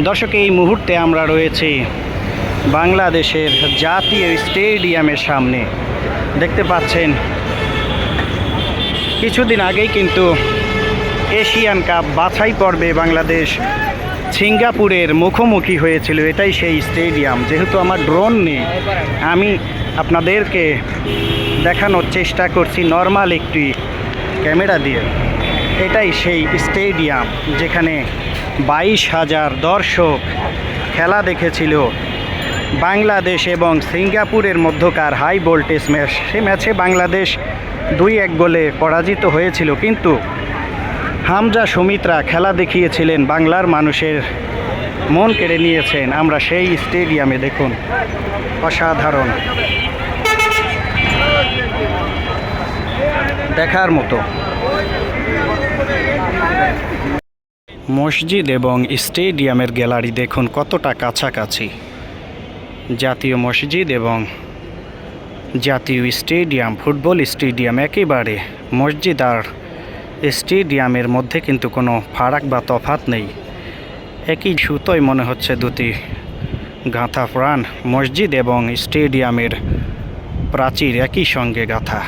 দর্শক, এই মুহূর্তে আমরা রয়েছি বাংলাদেশের জাতীয় স্টেডিয়ামের সামনে। দেখতে পাচ্ছেন, কিছুদিন আগেই কিন্তু এশিয়ান কাপ বাছাই পর্বে বাংলাদেশ সিঙ্গাপুরের মুখোমুখি হয়েছিল, এটাই সেই স্টেডিয়াম। যেহেতু আমার ড্রোন নেই, আমি আপনাদেরকে দেখানোর চেষ্টা করছি নর্মাল একটি ক্যামেরা দিয়ে। এটাই সেই স্টেডিয়াম যেখানে বাইশ হাজার দর্শক খেলা দেখেছিল। বাংলাদেশ এবং সিঙ্গাপুরের মধ্যকার হাই ভোল্টেজ ম্যাচ, সে ম্যাচে বাংলাদেশ দুই এক গোলে পরাজিত হয়েছিল। কিন্তু হামজা সুমিত্রা খেলা দেখিয়েছিলেন, বাংলার মানুষের মন কেড়ে নিয়েছেন। আমরা সেই স্টেডিয়ামে দেখুন, অসাধারণ। দেখার মতো। মসজিদ এবং স্টেডিয়ামের গ্যালারি দেখুন কতটা কাছাকাছি। জাতীয় মসজিদ এবং জাতীয় স্টেডিয়াম, ফুটবল স্টেডিয়াম একেবারে মসজিদ আর স্টেডিয়ামের মধ্যে কিন্তু কোনো ফারাক বা তফাত নেই। একই সুতোই মনে হচ্ছে দুটি গাঁথা প্রাণ, মসজিদ এবং স্টেডিয়ামের প্রাচীর একই সঙ্গে গাঁথা।